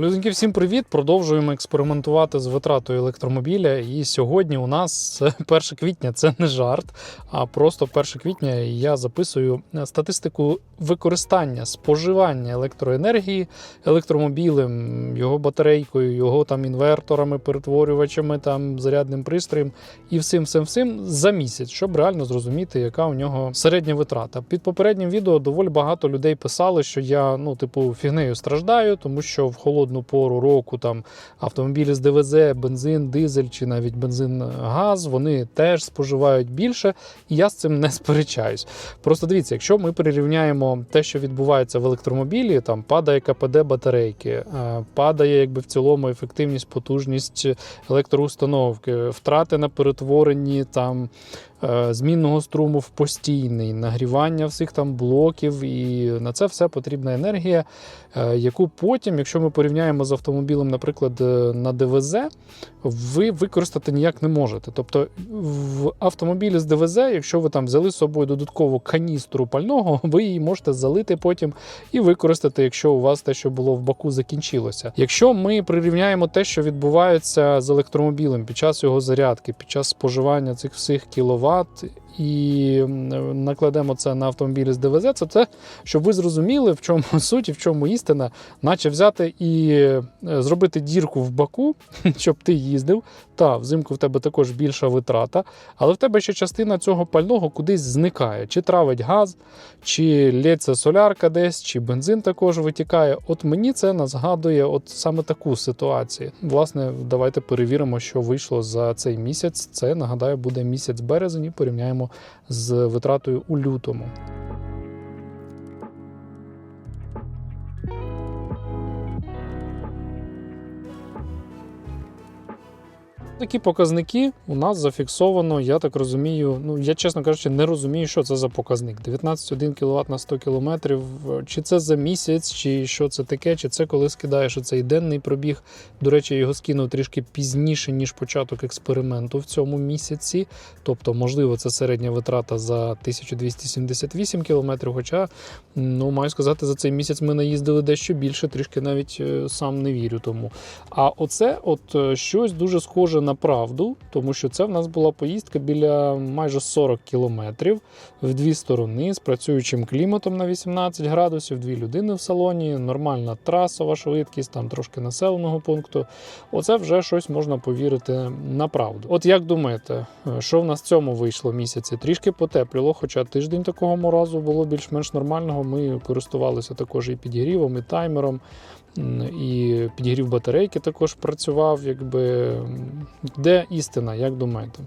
Люденьки, всім привіт! Продовжуємо експериментувати з витратою електромобіля. І сьогодні у нас 1 квітня це не жарт, а просто 1 квітня я записую статистику використання споживання електроенергії електромобілем, його батарейкою, його там інверторами, перетворювачами, там зарядним пристроєм і всім всім всім за місяць, щоб реально зрозуміти, яка у нього середня витрата. Під попереднім відео доволі багато людей писали, що я ну, типу, фігнею страждаю, тому що в холодну пору року там автомобілі з ДВЗ, бензин, дизель чи навіть бензин, газ, вони теж споживають більше, і я з цим не сперечаюсь. Просто дивіться, якщо ми прирівняємо те, що відбувається в електромобілі, там падає КПД батарейки, е, падає якби в цілому ефективність, потужність електроустановки, втрати на перетворенні там. е, Змінного струму в постійний, нагрівання всіх там блоків, і на це все потрібна енергія, е, яку потім, якщо ми порівняємо з автомобілем, наприклад, е, на ДВЗ, ви використати ніяк не можете. Тобто в автомобілі з ДВЗ, якщо ви там взяли з собою додаткову каністру пального, ви її можете залити потім і використати, якщо у вас те, що було в баку, закінчилося. Якщо ми прирівняємо те, що відбувається з електромобілем під час його зарядки, під час споживання цих всіх кіловат. І накладемо це на автомобілі з ДВЗ, це те, щоб ви зрозуміли, в чому суть і в чому істина, наче взяти і е, зробити дірку в баку, щоб ти їздив. Та взимку в тебе також більша витрата, але в тебе ще частина цього пального кудись зникає. Чи травить газ, чи лється солярка десь, чи бензин також витікає. От мені це нагадує от саме таку ситуацію. Власне, давайте перевіримо, що вийшло за цей місяць. Це нагадаю, буде місяць березень. і Порівняємо з витратою у лютому. Такі показники у нас зафіксовано, я так розумію. Ну я чесно кажучи, не розумію, що це за показник. 19,1 кВт на 100 км. Чи це за місяць, чи що це таке, чи це коли скидаєш оцей денний пробіг. До речі, я його скинув трішки пізніше, ніж початок експерименту в цьому місяці. Тобто, можливо, це середня витрата за 1278 км. Хоча, ну маю сказати, за цей місяць ми наїздили дещо більше, трішки навіть е, сам не вірю тому. А оце от е, щось дуже схоже на правду, тому що це в нас була поїздка біля майже 40 кілометрів в дві сторони з працюючим кліматом на 18 градусів, дві людини в салоні, нормальна трасова швидкість, там трошки населеного пункту. Оце вже щось можна повірити на правду. От як думаєте, е, що в нас в цьому вийшло місяці? Трішки потепліло, хоча тиждень такого морозу було більш-менш нормального. Ми користувалися також і підігрівом, і таймером. І підігрів батарейки також працював, якби де істина, як думаєте?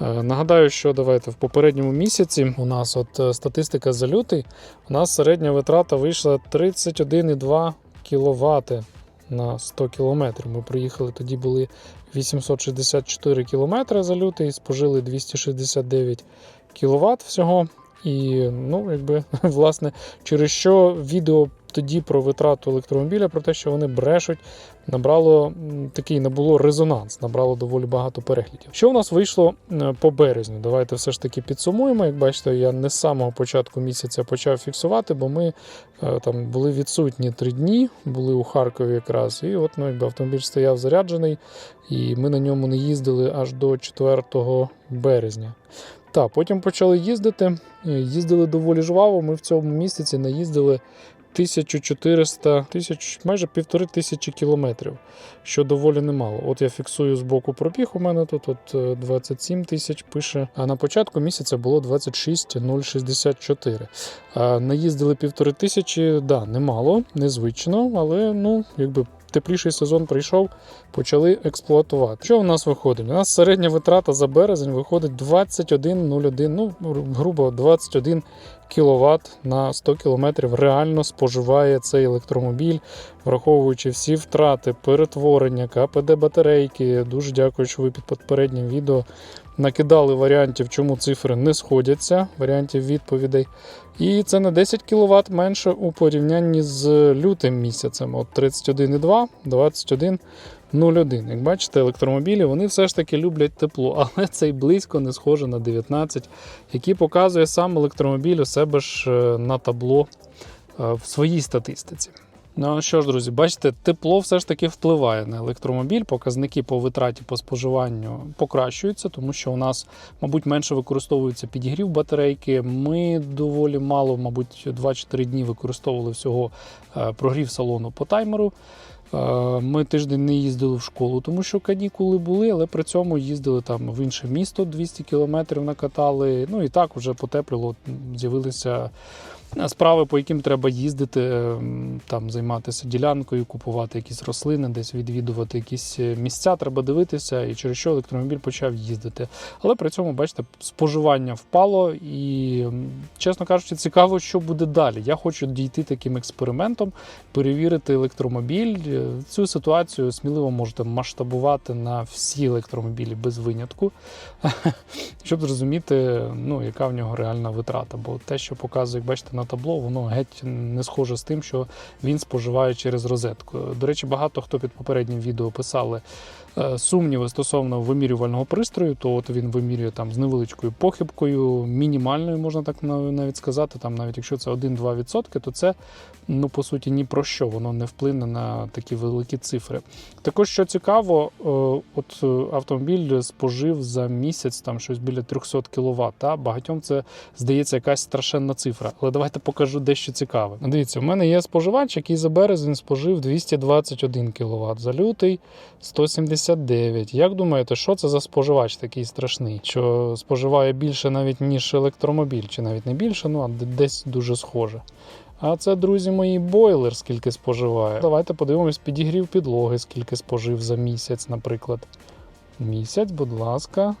Е, Нагадаю, що давайте в попередньому місяці у нас от е, статистика за лютий, у нас середня витрата вийшла 31,2 кВт на 100 км. Ми приїхали, тоді були 864 км за лютий, спожили 269 кВт всього. І ну, якби власне, через що відео тоді про витрату електромобіля, про те, що вони брешуть, набрало такий набуло резонанс, набрало доволі багато переглядів. Що у нас вийшло е, по березню? Давайте все ж таки підсумуємо. Як бачите, я не з самого початку місяця почав фіксувати, бо ми е, там були відсутні три дні, були у Харкові якраз. І от ну, якби автомобіль стояв заряджений, і ми на ньому не їздили аж до 4 березня. Так, потім почали їздити. Е, Їздили доволі жваво. Ми в цьому місяці наїздили 1400, тисяч, майже півтори тисячі кілометрів, що доволі немало. От я фіксую з боку пробіг. У мене тут от е, 27 тисяч пише. А на початку місяця було 26,064. А наїздили півтори тисячі, да, немало, незвично, але ну, якби. Тепліший сезон прийшов, почали експлуатувати. Що у нас виходить? У нас середня витрата за березень виходить 21,01, ну, грубо 21 кВт на 100 км реально споживає цей електромобіль, враховуючи всі втрати, перетворення, КПД батарейки. Дуже дякую, що ви під попереднім відео накидали варіантів, чому цифри не сходяться, варіантів відповідей. І це на 10 кВт менше у порівнянні з лютим місяцем. От 31,2, 21,01. Як бачите, електромобілі вони все ж таки люблять тепло, але це й близько не схоже на 19, який показує сам електромобіль у себе ж е, на табло е, в своїй статистиці. Ну що ж, друзі, бачите, тепло все ж таки впливає на електромобіль. Показники по витраті по споживанню покращуються, тому що у нас, мабуть, менше використовується підігрів батарейки. Ми доволі мало, мабуть, 2-4 дні використовували всього е, прогрів салону по таймеру. Е, Ми тиждень не їздили в школу, тому що канікули були, але при цьому їздили там в інше місто 200 кілометрів накатали. Ну і так вже потепліло, з'явилися справи, по яким треба їздити, ем, там займатися ділянкою, купувати якісь рослини, десь відвідувати якісь е, місця, треба дивитися, і через що електромобіль почав їздити. Але при цьому, бачите, споживання впало, і, чесно кажучи, цікаво, що буде далі. Я хочу дійти таким експериментом, перевірити електромобіль. Е, Цю ситуацію сміливо можете масштабувати на всі електромобілі без винятку, щоб зрозуміти, ну, яка в нього реальна витрата. Бо те, що показує, як бачите, на табло, воно геть не схоже з тим, що він споживає через розетку. До речі, багато хто під попереднім відео писали е, сумніви стосовно вимірювального пристрою, то от він вимірює там з невеличкою похибкою, мінімальною, можна так навіть сказати. Там навіть якщо це 1-2%, то це ну по суті ні про що, воно не вплине на такі великі цифри. Також що цікаво, е, от е, автомобіль спожив за місяць там щось біля 300 кВт. Багатьом це здається якась страшенна цифра. Але давайте покажу дещо цікаве. Дивіться, у мене є споживач, який за березень спожив 221 кВт, за лютий 179. Як думаєте, що це за споживач такий страшний? Що споживає більше навіть ніж електромобіль, чи навіть не більше, ну а десь дуже схоже. А це, друзі мої, бойлер скільки споживає. Давайте подивимось підігрів підлоги, скільки спожив за місяць, наприклад. Місяць, будь ласка.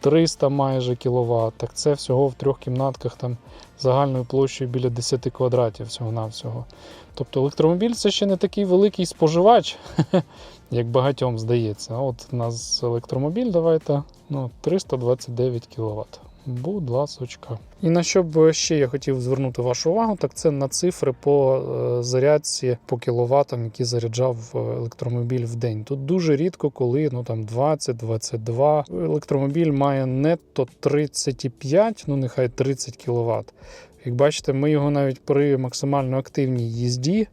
300 майже кіловат. Так це всього в трьох кімнатках там загальною площею біля 10 квадратів всього-навсього. Тобто електромобіль це ще не такий великий споживач, як багатьом здається. От у нас електромобіль, давайте ну, 329 кВт. Будь ласочка. І на що б ще я хотів звернути вашу увагу, так це на цифри по е, зарядці по кіловатам, які заряджав е, електромобіль в день. Тут дуже рідко, коли ну там 20-22. Електромобіль має нетто 35, ну нехай 30 кВт. Як бачите, ми його навіть при максимально активній їзді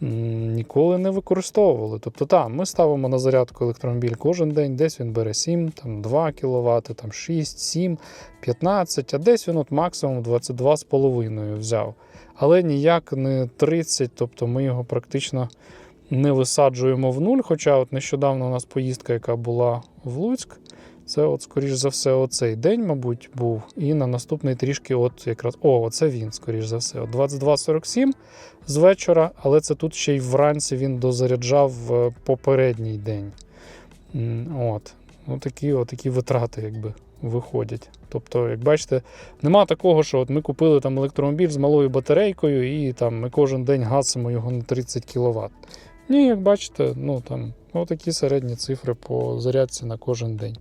ніколи не використовували. Тобто, так, ми ставимо на зарядку електромобіль кожен день, десь він бере 7, там 2 кВт, там 6, 7, 15, а десь він от максимум 22,5 взяв. Але ніяк не 30, тобто ми його практично не висаджуємо в нуль. Хоча от нещодавно у нас поїздка, яка була в Луцьк, це, от, скоріш за все, оцей день, мабуть, був. І на наступний трішки, от якраз. О, оце він, скоріш за все. 22.47 з вечора, але це тут ще й вранці він дозаряджав е, попередній день. От. Ну, такі, от, такі витрати, якби. Виходять. Тобто, як бачите, нема такого, що от ми купили там електромобіль з малою батарейкою, і там ми кожен день гасимо його на 30 кВт. Ні, як бачите, ну там отакі середні цифри по зарядці на кожен день.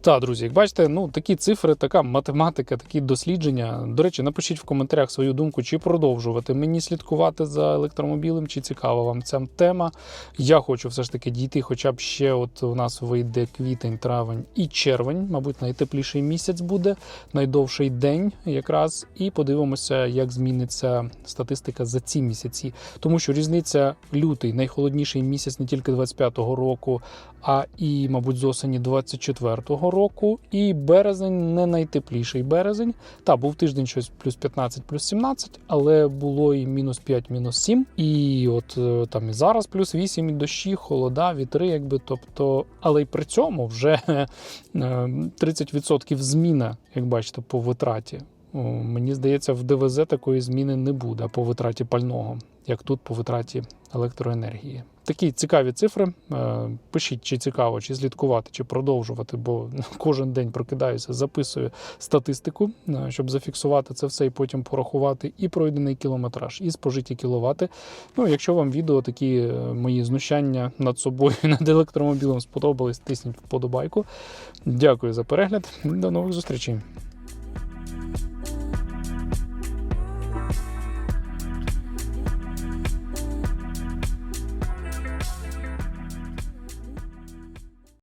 Так, друзі, як бачите, ну такі цифри, така математика, такі дослідження. До речі, напишіть в коментарях свою думку, чи продовжувати мені слідкувати за електромобілем, чи цікава вам ця тема. Я хочу все ж таки дійти, хоча б ще от у нас вийде квітень, травень і червень, мабуть, найтепліший місяць буде, найдовший день якраз, і подивимося, як зміниться статистика за ці місяці. Тому що різниця лютий, найхолодніший місяць не тільки 25-го року, а і, мабуть, з осені 24-го року. І березень не найтепліший березень. Та був тиждень щось плюс 15, плюс 17, але було і мінус 5, мінус 7. І от е, там і зараз плюс 8, і дощі, холода, вітри, якби. Тобто, але й при цьому вже е, 30% зміна, як бачите, по витраті. Мені здається, в ДВЗ такої зміни не буде по витраті пального, як тут по витраті електроенергії. Такі цікаві цифри. Е, Пишіть, чи цікаво, чи слідкувати, чи продовжувати, бо кожен день прокидаюся, записую статистику, е, щоб зафіксувати це все і потім порахувати і пройдений кілометраж, і спожиті кіловати. Ну, якщо вам відео такі е, мої знущання над собою над електромобілем сподобались, тисніть вподобайку. Дякую за перегляд. До нових зустрічей.